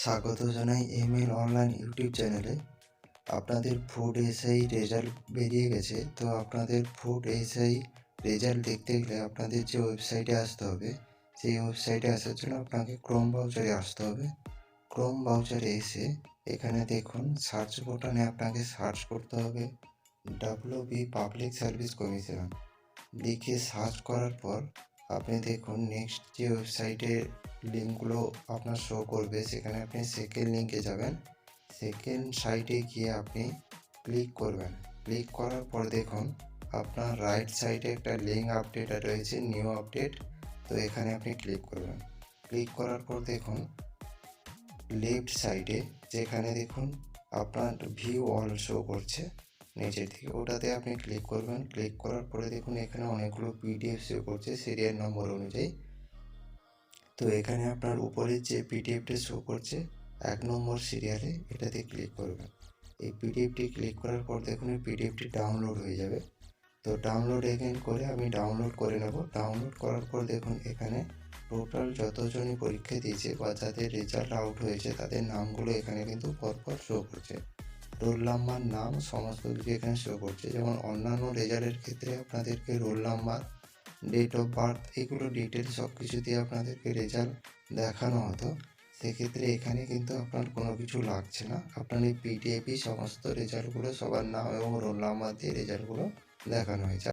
স্বাগত জানাই ML online YouTube চ্যানেলে। আপনাদের ফুড এসআই রেজাল্ট বেরিয়ে গেছে। তো আপনাদের ফুড এসআই রেজাল্ট দেখতে গেলে আপনাদের যে ওয়েবসাইটে আসতে হবে, সেই ওয়েবসাইটে আসার জন্য আপনাকে ক্রোম ব্রাউজারে আসতে হবে। ক্রোম ব্রাউজারে এসে এখানে দেখুন সার্চ বোটানে আপনাকে সার্চ করতে হবে W B public service commission লিখে সার্চ করার পর আপনি দেখুন নেক্সট যে ওয়েবসাইটের লিঙ্কগুলো আপনার শো করবে, সেখানে আপনি সেকেন্ড লিঙ্কে যাবেন। সেকেন্ড সাইটে গিয়ে আপনি ক্লিক করবেন। ক্লিক করার পর দেখুন, আপনার রাইট সাইডে একটা লিঙ্ক আপডেট রয়েছে নিউ আপডেট তো এখানে আপনি ক্লিক করবেন। ক্লিক করার পর দেখুন লেফট সাইডে যেখানে দেখুন, আপনার ভিউ অল শো করছে। নিচের দিকে ওটাতে আপনি ক্লিক করবেন। ক্লিক করার পরে দেখুন, এখানে অনেকগুলো পিডিএফ শো করছে সিরিয়াল নম্বর অনুযায়ী। তো এখানে আপনার উপরে যে পিডিএফটি শো করছে, এক নম্বর সিরিয়ালে এটাতে ক্লিক করবেন। এই পিডিএফটি ক্লিক করার পর দেখুন, এই পিডিএফটি ডাউনলোড হয়ে যাবে। তো ডাউনলোড এগেন করে আমি ডাউনলোড করে নেব। ডাউনলোড করার পর দেখুন, এখানে টোটাল যতজনই পরীক্ষা দিয়েছে বা যাদের রেজাল্ট আউট হয়েছে, তাদের নামগুলো এখানে কিন্তু পরপর শো করছে। রোল নাম্বার নাম, সমস্ত কিছু এখানে শো করছে। যেমন অন্যান্য রেজাল্টের ক্ষেত্রে আপনাদেরকে roll number date of birth এগুলো ডিটেল সব কিছু দিয়ে আপনাদেরকে রেজাল্ট দেখানো হতো। সেক্ষেত্রে এখানে কিন্তু আপনার কোনো কিছু লাগছে না। আপনার এই পিডিএফই সমস্ত রেজাল্টগুলো সবার নাম এবং রোল নাম্বার দিয়ে রেজাল্টগুলো দেখানো হয়েছে।